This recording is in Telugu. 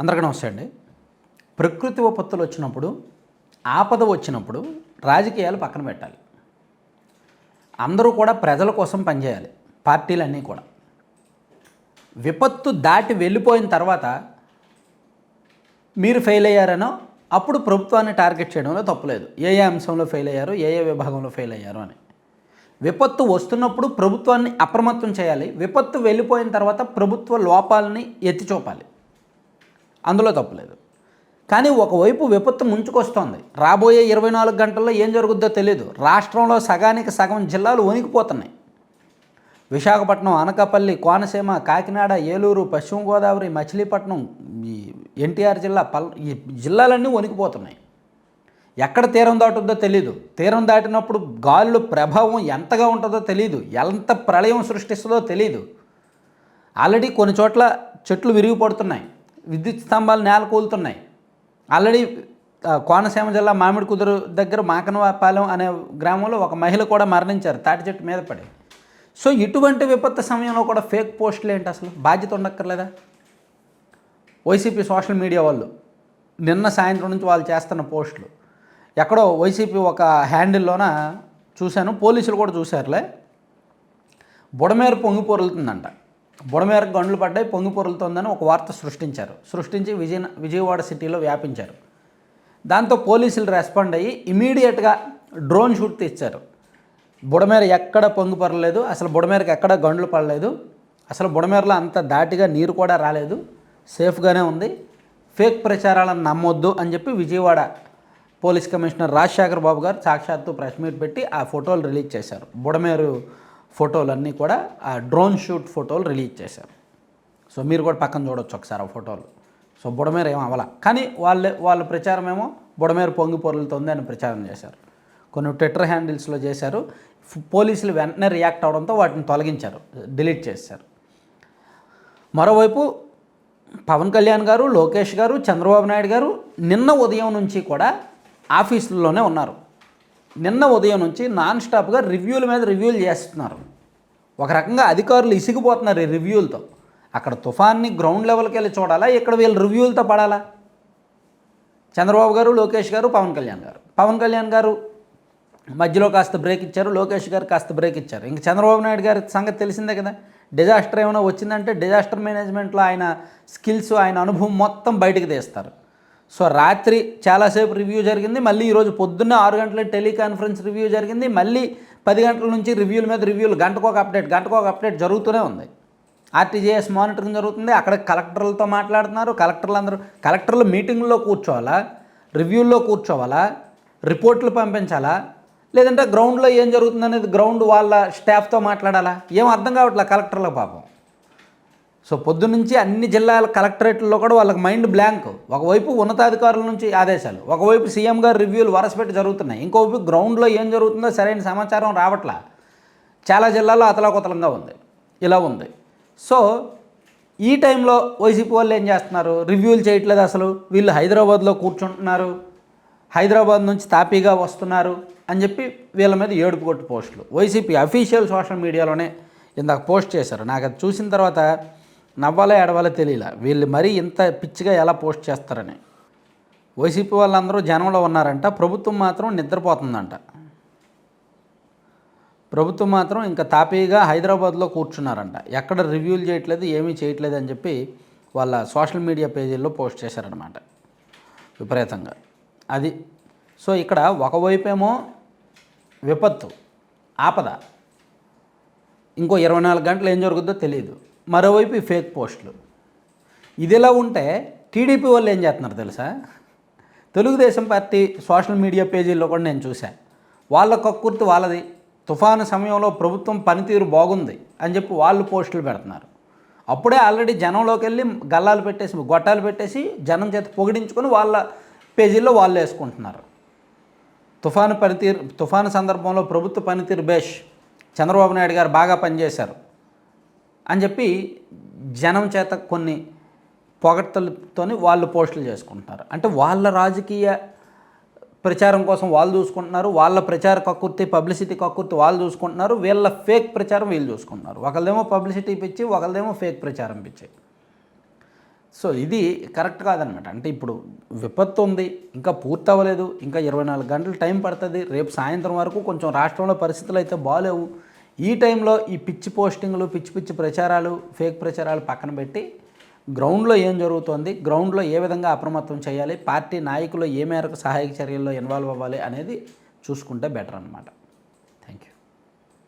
అందరికీ నమస్తే అండి. ప్రకృతి విపత్తులు వచ్చినప్పుడు ఆపద వచ్చినప్పుడు రాజకీయాలు పక్కన పెట్టాలి. అందరూ కూడా ప్రజల కోసం పనిచేయాలి పార్టీలన్నీ కూడా. విపత్తు దాటి వెళ్ళిపోయిన తర్వాత మీరు ఫెయిల్ అయ్యారనో అప్పుడు ప్రభుత్వాన్ని టార్గెట్ చేయడంలో తప్పులేదు ఏ ఏ అంశంలో ఫెయిల్ అయ్యారు ఏ ఏ విభాగంలో ఫెయిల్ అయ్యారు అని. విపత్తు వస్తున్నప్పుడు ప్రభుత్వాన్ని అప్రమత్తం చేయాలి. విపత్తు వెళ్ళిపోయిన తర్వాత ప్రభుత్వ లోపాలని ఎత్తి చూపాలి అందులో తప్పులేదు. కానీ ఒకవైపు విపత్తు ముంచుకొస్తోంది. రాబోయే ఇరవై నాలుగు గంటల్లో ఏం జరుగుద్దో తెలియదు రాష్ట్రంలో సగానికి సగం జిల్లాలు వణికిపోతున్నాయి. విశాఖపట్నం అనకాపల్లి కోనసీమ కాకినాడ ఏలూరు పశ్చిమ గోదావరి మచిలీపట్నం ఈ ఎన్టీఆర్ జిల్లా పల్ ఈ జిల్లాలన్నీ వణికిపోతున్నాయి. ఎక్కడ తీరం దాటుద్దో తెలియదు తీరం దాటినప్పుడు గాలుల ప్రభావం ఎంతగా ఉంటుందో తెలియదు ఎంత ప్రళయం సృష్టిస్తుందో తెలియదు ఆల్రెడీ కొన్ని చోట్ల చెట్లు విరిగిపడుతున్నాయి. విద్యుత్ స్తంభాలు నేల కూలుతున్నాయి. ఆల్రెడీ కోనసీమ జిల్లా మామిడి కుదురు దగ్గర మాకనపాలెం అనే గ్రామంలో ఒక మహిళ కూడా మరణించారు తాటి చెట్టు మీద పడి. సో ఇటువంటి విపత్తు సమయంలో కూడా ఫేక్ పోస్టులు ఏంటి అసలు? బాధ్యత ఉండక్కర్లేదా? వైసీపీ సోషల్ మీడియా వాళ్ళు నిన్న సాయంత్రం నుంచి వాళ్ళు చేస్తున్న పోస్టులు. ఎక్కడో వైసీపీ ఒక హ్యాండిల్లోన చూశాను పోలీసులు కూడా చూశారులే. బుడమేరు పొంగి పొరులుతుందంట బుడమేరకు గండ్లు పడ్డాయి పొంగి పొరులుతోందని ఒక వార్త సృష్టించారు. సృష్టించి విజయ విజయవాడ సిటీలో వ్యాపించారు. దాంతో పోలీసులు రెస్పాండ్ అయ్యి ఇమీడియట్గా డ్రోన్ షూట్ తీశారు. బుడమేర ఎక్కడ పొంగి పొరలేదు అసలు బుడమేరకు ఎక్కడ గండ్లు పడలేదు అసలు బుడమేరలో అంత దాటిగా నీరు కూడా రాలేదు సేఫ్గానే ఉంది ఫేక్ ప్రచారాలను నమ్మొద్దు అని చెప్పి విజయవాడ పోలీస్ కమిషనర్ రాజశేఖర్ బాబు గారు సాక్షాత్తు ప్రెస్ మీట్ పెట్టి ఆ ఫోటోలు రిలీజ్ చేశారు. బుడమేరు ఫోటోలన్నీ కూడా ఆ డ్రోన్ షూట్ ఫోటోలు రిలీజ్ చేశారు. సో మీరు కూడా పక్కన చూడొచ్చు ఒకసారి ఆ ఫోటోలు. సో బుడమేర ఏమో అవ్వాల. కానీ వాళ్ళే వాళ్ళ ప్రచారం ఏమో బుడమేరు పొంగి పొరలుతోంది అని ప్రచారం చేశారు. కొన్ని ట్విట్టర్ హ్యాండిల్స్లో చేశారు. పోలీసులు వెంటనే రియాక్ట్ అవడంతో వాటిని తొలగించారు డిలీట్ చేశారు. మరోవైపు పవన్ కళ్యాణ్ గారు లోకేష్ గారు చంద్రబాబు నాయుడు గారు నిన్న ఉదయం నుంచి కూడా ఆఫీసుల్లోనే ఉన్నారు. నిన్న ఉదయం నుంచి నాన్ స్టాప్గా రివ్యూల మీద రివ్యూలు చేస్తున్నారు. ఒక రకంగా అధికారులు ఇసిగిపోతున్నారు ఈ రివ్యూలతో. అక్కడ తుఫాన్ని గ్రౌండ్ లెవెల్కి వెళ్ళి చూడాలా? ఇక్కడ వీళ్ళు రివ్యూలతో పడాలా? చంద్రబాబు గారు లోకేష్ గారు పవన్ కళ్యాణ్ గారు. పవన్ కళ్యాణ్ గారు మధ్యలో కాస్త బ్రేక్ ఇచ్చారు లోకేష్ గారు కాస్త బ్రేక్ ఇచ్చారు. ఇంక చంద్రబాబు నాయుడు గారి సంగతి తెలిసిందే కదా? డిజాస్టర్ ఏమైనా వచ్చిందంటే డిజాస్టర్ మేనేజ్మెంట్లో ఆయన స్కిల్స్ ఆయన అనుభవం మొత్తం బయటకు తీస్తారు. సో రాత్రి చాలాసేపు రివ్యూ జరిగింది. మళ్ళీ ఈరోజు పొద్దున్న ఆరు గంటల టెలికాన్ఫరెన్స్ రివ్యూ జరిగింది. మళ్ళీ పది గంటల నుంచి రివ్యూల మీద రివ్యూలు గంటకు ఒక అప్డేట్ గంటకు ఒక అప్డేట్ జరుగుతూనే ఉంది. ఆర్టీజీఎస్ మానిటరింగ్ జరుగుతుంది. అక్కడ కలెక్టర్లతో మాట్లాడుతున్నారు. కలెక్టర్లు అందరూ కలెక్టర్లు మీటింగ్లో కూర్చోవాలా? రివ్యూల్లో కూర్చోవాలా? రిపోర్ట్లు పంపించాలా? లేదంటే గ్రౌండ్లో ఏం జరుగుతుంది అనేది గ్రౌండ్ వాళ్ళ స్టాఫ్తో మాట్లాడాలా? ఏం అర్థం కావట్లే కలెక్టర్ల పాపం? సో పొద్దునుంచి అన్ని జిల్లాల కలెక్టరేట్లలో కూడా వాళ్ళకి మైండ్ బ్లాంక్. ఒకవైపు ఉన్నతాధికారుల నుంచి ఆదేశాలు ఒకవైపు సీఎం గారు రివ్యూలు వరసపెట్టి జరుగుతున్నాయి. ఇంకోవైపు గ్రౌండ్లో ఏం జరుగుతుందో సరైన సమాచారం రావట్లా. చాలా జిల్లాల్లో అతలాకుతలంగా ఉంది. ఇలా ఉంది. సో ఈ టైంలో వైసీపీ వాళ్ళు ఏం చేస్తున్నారు? రివ్యూలు చేయట్లేదు అసలు. వీళ్ళు హైదరాబాద్లో కూర్చుంటున్నారు. హైదరాబాద్ నుంచి తాపీగా వస్తున్నారు అని చెప్పి వీళ్ళ మీద ఏడుపు కొట్టు పోస్టులు. వైసీపీ అఫీషియల్ సోషల్ మీడియాలోనే ఇందాక పోస్ట్ చేశారు. నాకు అది చూసిన తర్వాత నవ్వాలో ఏడవాలో తెలియలే. వీళ్ళు మరీ ఇంత పిచ్చిగా ఎలా పోస్ట్ చేస్తారని. వైసీపీ వాళ్ళందరూ జనంలో ఉన్నారంట ప్రభుత్వం మాత్రం నిద్రపోతుందంట. ప్రభుత్వం మాత్రం ఇంకా తాపీగా హైదరాబాద్లో కూర్చున్నారంట. ఎక్కడ రివ్యూలు చేయట్లేదు ఏమీ చేయట్లేదు అని చెప్పి వాళ్ళ సోషల్ మీడియా పేజీల్లో పోస్ట్ చేశారనమాట విపరీతంగా. అది సో ఇక్కడ ఒకవైపేమో విపత్తు ఆపద. ఇంకో ఇరవై నాలుగు గంటలు ఏం జరుగుద్దో తెలియదు మరోవైపు ఈ ఫేక్ పోస్టులు. ఇదిలా ఉంటే టీడీపీ వాళ్ళు ఏం చేస్తున్నారు తెలుసా? తెలుగుదేశం పార్టీ సోషల్ మీడియా పేజీల్లో కూడా నేను చూశాను వాళ్ళ కక్కుర్తి వాళ్ళది. తుఫాను సమయంలో ప్రభుత్వం పనితీరు బాగుంది అని చెప్పి వాళ్ళు పోస్టులు పెడుతున్నారు. అప్పుడే ఆల్రెడీ జనంలోకి వెళ్ళి గల్లాలు పెట్టేసి గొట్టాలు పెట్టేసి జనం చేత పొగిడించుకొని వాళ్ళ పేజీల్లో వాళ్ళు వేసుకుంటున్నారు. తుఫాను పనితీరు తుఫాను సందర్భంలో ప్రభుత్వ పనితీరు బేష్. చంద్రబాబు నాయుడు గారు బాగా పనిచేశారు. అని చెప్పి జనం చేత కొన్ని పొగడ్తలతోని వాళ్ళు పోస్టులు చేసుకుంటున్నారు. అంటే వాళ్ళ రాజకీయ ప్రచారం కోసం వాళ్ళు చూసుకుంటున్నారు వాళ్ళ ప్రచార కక్కుర్తి పబ్లిసిటీ కక్కుర్తి వాళ్ళు చూసుకుంటున్నారు వీళ్ళ ఫేక్ ప్రచారం వీళ్ళు చూసుకుంటున్నారు. ఒకళ్ళదేమో పబ్లిసిటీ పిచ్చి ఒకళ్ళదేమో ఫేక్ ప్రచారం పిచ్చి సో సో ఇది కరెక్ట్ కాదనమాట. అంటే ఇప్పుడు విపత్తు ఉంది ఇంకా పూర్తి అవ్వలేదు ఇంకా ఇరవై నాలుగు గంటలు టైం పడుతుంది రేపు సాయంత్రం వరకు కొంచెం రాష్ట్రంలో పరిస్థితులు అయితే బాగాలేవు ఈ టైంలో ఈ పిచ్చి పోస్టింగ్లు పిచ్చి పిచ్చి ప్రచారాలు ఫేక్ ప్రచారాలు పక్కన పెట్టి గ్రౌండ్లో ఏం జరుగుతోంది గ్రౌండ్లో ఏ విధంగా అప్రమత్తం చేయాలి పార్టీ నాయకులు ఏ మేరకు సహాయక చర్యల్లో ఇన్వాల్వ్ అవ్వాలి అనేది చూసుకుంటే బెటర్ అనమాట